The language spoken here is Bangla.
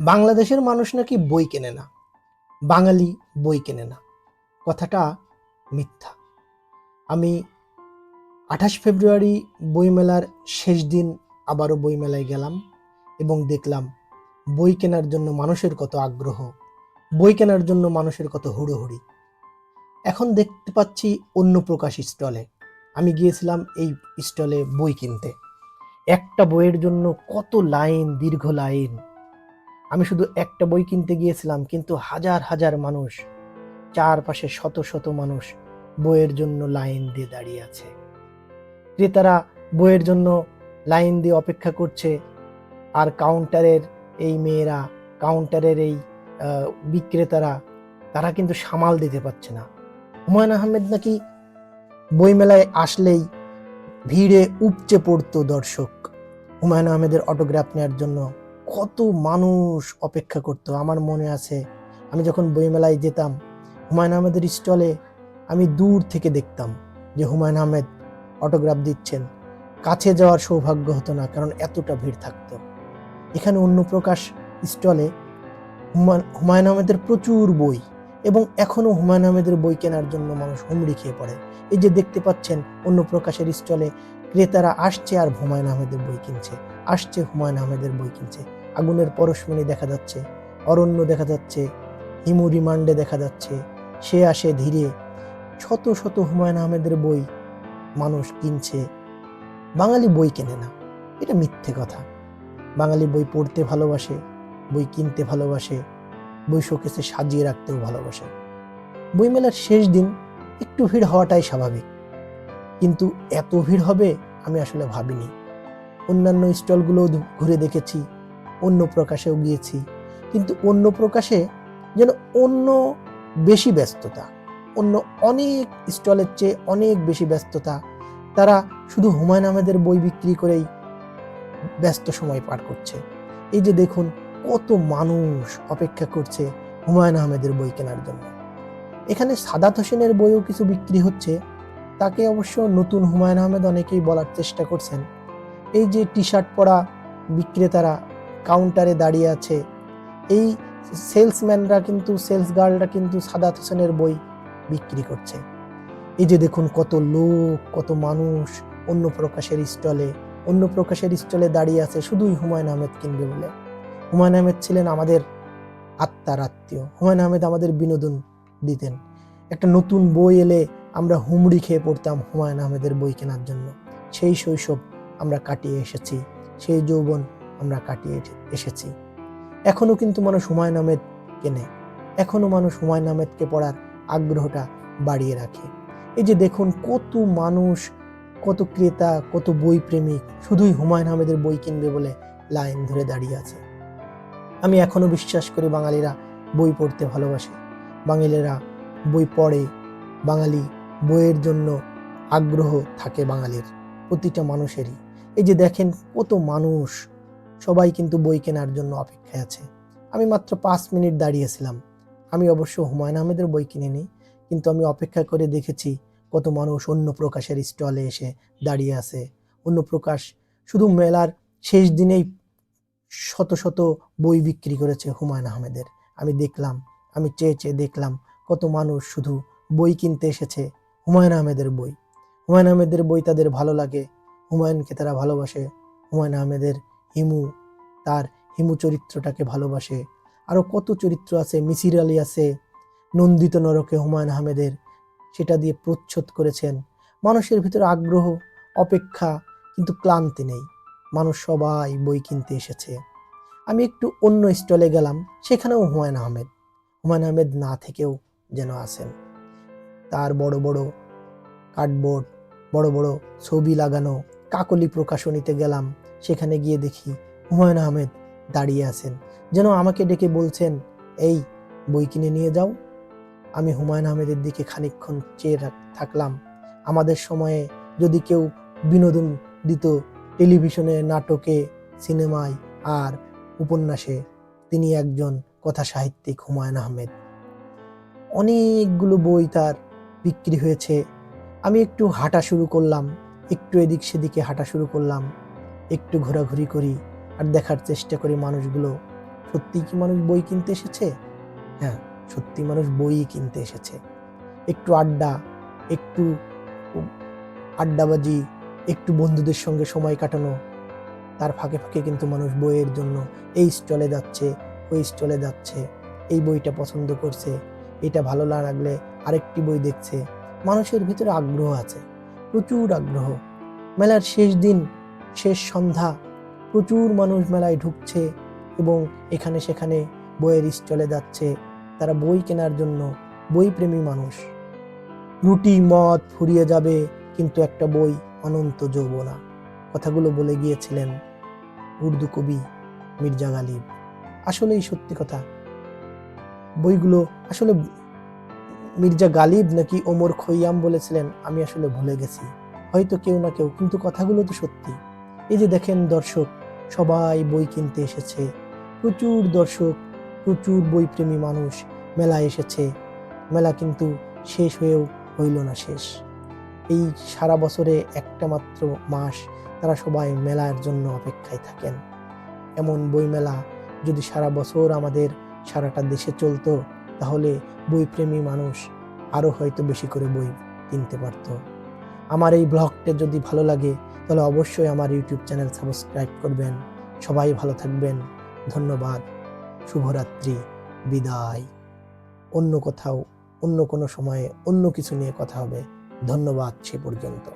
বাংলাদেশের মানুষ নাকি বই কেনে না? বাঙালি বই কেনে না? কথাটা মিথ্যা। আমি আঠাশ ফেব্রুয়ারি বইমেলার শেষ দিন আবারও বইমেলায় গেলাম এবং দেখলাম বই কেনার জন্য মানুষের কত আগ্রহ, বই কেনার জন্য মানুষের কত হুড়োহুড়ি। এখন দেখতে পাচ্ছি অন্য প্রকাশ স্টলে। আমি গিয়েছিলাম এই স্টলে বই কিনতে। একটা বইয়ের জন্য কত লাইন, দীর্ঘ লাইন আমি শুধু একটা বই কিনতে গিয়েছিলাম, কিন্তু হাজার হাজার মানুষ, চারপাশে শত শত মানুষ বইয়ের জন্য লাইন দিয়ে দাঁড়িয়ে আছে। ক্রেতারা বইয়ের জন্য লাইন দিয়ে অপেক্ষা করছে, আর কাউন্টারের এই মেয়েরা, কাউন্টারের এই বিক্রেতারা, তারা কিন্তু সামাল দিতে পারছে না। হুমায়ুন আহমেদ নাকি বইমেলায় আসলেই ভিড়ে উপচে পড়তো দর্শক। হুমায়ুন আহমেদের অটোগ্রাফ নেওয়ার জন্য কত মানুষ অপেক্ষা করতো। আমার মনে আছে, আমি যখন বইমেলায় যেতাম, হুমায়ুন আহমেদের স্টলে আমি দূর থেকে দেখতাম যে হুমায়ুন আহমেদ অটোগ্রাফ দিচ্ছেন। কাছে যাওয়ার সৌভাগ্য হতো না, কারণ এতটা ভিড় থাকত। এখানে অন্য প্রকাশ স্টলে হুমায়ুন আহমেদের প্রচুর বই এবং এখনও হুমায়ুন আহমেদের বই কেনার জন্য মানুষ হুমড়ি খেয়ে পড়ে। এই যে দেখতে পাচ্ছেন অন্য প্রকাশের স্টলে ক্রেতারা আসছে আর হুমায়ুন আহমেদের বই কিনছে, আসছে হুমায়ুন আহমেদের বই কিনছে। আগুনের পরশমণি দেখা যাচ্ছে, অরণ্য দেখা যাচ্ছে হিমু রিমান্ডে দেখা যাচ্ছে, সে আসে ধীরে। শত শত হুমায়ুন আহমেদের বই মানুষ কিনছে। বাঙালি বই কেনে না, এটা মিথ্যে কথা। বাঙালি বই পড়তে ভালোবাসে, বই কিনতে ভালোবাসে, বই শোকেসে সাজিয়ে রাখতেও ভালোবাসে। বইমেলার শেষ দিন একটু ভিড় হওয়াটাই স্বাভাবিক। কিন্তু এত ভিড় হবে আমি আসলে ভাবিনি। অন্যান্য স্টলগুলোও ঘুরে দেখেছি অন্য প্রকাশেও গিয়েছি। কিন্তু অন্য প্রকাশে যেন অন্য বেশি ব্যস্ততা, অন্য অনেক স্টলের চেয়ে অনেক বেশি ব্যস্ততা, তারা শুধু হুমায়ুন আহমেদের বই বিক্রি করেই ব্যস্ত সময় পার করছে। এই যে দেখুন, কত মানুষ অপেক্ষা করছে হুমায়ুন আহমেদের বই কেনার জন্য। এখানে সাদাত হোসেনের বইও কিছু বিক্রি হচ্ছে, তাকে অবশ্য নতুন হুমায়ুন আহমেদ অনেকেই বলার চেষ্টা করছেন। এই যে টি শার্ট পরা বিক্রেতারা কাউন্টারে দাঁড়িয়ে আছে। এই সেলসম্যানরা কিন্তু সেলস গার্লরা কিন্তু সাদাত হোসেনের বই বিক্রি করছে। এই যে দেখুন কত লোক, কত মানুষ অন্য প্রকাশের স্টলে অন্য প্রকাশের স্টলে দাঁড়িয়ে আছে শুধুই হুমায়ুন আহমেদ কিনবে বলে। হুমায়ুন আহমেদ ছিলেন আমাদের আত্মার আত্মীয়। হুমায়ুন আহমেদ আমাদের বিনোদন দিতেন। একটা নতুন বই এলে আমরা হুমড়ি খেয়ে পড়তাম হুমায়ুন আহমেদের বই কেনার জন্য। সেই শৈশব আমরা কাটিয়ে এসেছি। সেই যৌবন আমরা কাটিয়ে এসেছি। এখনও কিন্তু মানুষ হুমায়ুন আহমেদ কেনে এখনও মানুষ হুমায়ুন আহমেদকে পড়ার আগ্রহটা বাড়িয়ে রাখে। এই যে দেখুন কত মানুষ, কত ক্রেতা, কত বই প্রেমিক শুধুই হুমায়ুন আহমেদের বই কিনবে বলে লাইন ধরে দাঁড়িয়ে আছে। আমি এখনও বিশ্বাস করি বাঙালিরা বই পড়তে ভালোবাসে। বাঙালিরা বই পড়ে। বাঙালি বইয়ের জন্য আগ্রহ থাকে বাঙালির। প্রতিটা মানুষেরই। এই যে দেখেন কত মানুষ সবাই কিন্তু বই কেনার জন্য অপেক্ষায় আছে। আমি মাত্র পাঁচ মিনিট দাঁড়িয়েছিলাম। আমি অবশ্য হুমায়ুন আহমেদের বই কিনে নিই কিন্তু আমি অপেক্ষা করে দেখেছি কত মানুষ অন্য প্রকাশের স্টলে এসে দাঁড়িয়ে আছে। অন্য প্রকাশ শুধু মেলার শেষ দিনেই শত শত বই বিক্রি করেছে হুমায়ুন আহমেদের। আমি দেখলাম, আমি চেয়ে চেয়ে দেখলাম কত মানুষ শুধু বই কিনতে এসেছে হুমায়ুন আহমেদের বই। হুমায়ুন আহমেদের বই তাদের ভালো লাগে, হুমায়ুনকে তারা ভালোবাসে। হুমায়ুন আহমেদের হিমু, তার হিমু চরিত্রটাকে ভালোবাসে। আরও কত চরিত্র আছে, মিসির আলী আছে, নন্দিত নরকে হুমায়ুন আহমেদের, সেটা দিয়ে প্রচ্ছদ করেছেন। মানুষের ভিতরে আগ্রহ, অপেক্ষা, কিন্তু ক্লান্তি নেই। মানুষ সবাই বই কিনতে এসেছে। আমি একটু অন্য স্টলে গেলাম, সেখানেও হুমায়ুন আহমেদ। হুমায়ুন আহমেদ না থেকেও যেন আসেন তার বড় বড় কার্ডবোর্ড, বড় বড় ছবি লাগানো, কাকলি প্রকাশনীতে গেলাম। সেখানে গিয়ে দেখি হুমায়ুন আহমেদ দাঁড়িয়ে আছেন। যেন আমাকে ডেকে বলছেন, এই, বই কিনে নিয়ে যাও। আমি হুমায়ুন আহমেদের দিকে খানিকক্ষণ চেয়ে থাকলাম। আমাদের সময়ে যদি কেউ বিনোদন দিত টেলিভিশনে, নাটকে, সিনেমায় আর উপন্যাসে, তিনি একজন কথা সাহিত্যিক হুমায়ুন আহমেদ। অনেকগুলো বই তার বিক্রি হয়েছে। আমি একটু হাঁটা শুরু করলাম, একটু এদিক সেদিকে হাঁটা শুরু করলাম। একটু ঘোরাঘুরি করি আর দেখার চেষ্টা করি মানুষগুলো। সত্যি কি মানুষ বই কিনতে এসেছে? হ্যাঁ সত্যি মানুষ বই কিনতে এসেছে। একটু আড্ডা, একটু আড্ডাবাজি, একটু বন্ধুদের সঙ্গে সময় কাটানো, তার ফাঁকে ফাঁকে কিন্তু মানুষ বইয়ের জন্য এই স্টলে যাচ্ছে, ওই স্টলে যাচ্ছে, এই বইটা পছন্দ করছে, এটা ভালো না লাগলে আরেকটি বই দেখছে। মানুষের ভিতরে আগ্রহ আছে, প্রচুর আগ্রহ। মেলার শেষ দিন শেষ সন্ধ্যা প্রচুর মানুষ মেলায় ঢুকছে এবং এখানে সেখানে বইয়ের স্টলে যাচ্ছে। তারা বই কেনার জন্য বইপ্রেমী মানুষ। রুটি, মদ ফুরিয়ে যাবে, কিন্তু একটা বই অনন্ত যৌবনা। কথাগুলো বলে গিয়েছিলেন উর্দু কবি মির্জা গালিব। আসলেই সত্যি কথা। বইগুলো আসলে মির্জা গালিব নাকি ওমর খৈয়াম বলেছিলেন, আমি আসলে ভুলে গেছি। হয়তো কেউ না কেউ, কিন্তু কথাগুলো তো সত্যি। এই যে দেখেন দর্শক, সবাই বই কিনতে এসেছে। প্রচুর দর্শক, প্রচুর বইপ্রেমী মানুষ মেলায় এসেছে। মেলা কিন্তু শেষ হয়েও হইল না শেষ। এই সারা বছরে একটা মাত্র মাস তারা সবাই মেলার জন্য অপেক্ষায় থাকেন। এমন বইমেলা যদি সারা বছর আমাদের সারাটা দেশে চলতো, তাহলে বইপ্রেমী মানুষ আরও হয়তো বেশি করে বই কিনতে পারত। আমার এই ব্লগটা যদি ভালো লাগে তাহলে অবশ্যই আমার ইউটিউব চ্যানেল সাবস্ক্রাইব করবেন। সবাই ভালো থাকবেন। ধন্যবাদ। শুভরাত্রি। বিদায়। অন্য কোথাও, অন্য কোনো সময়ে অন্য কিছু নিয়ে কথা হবে। ধন্যবাদ সে পর্যন্ত।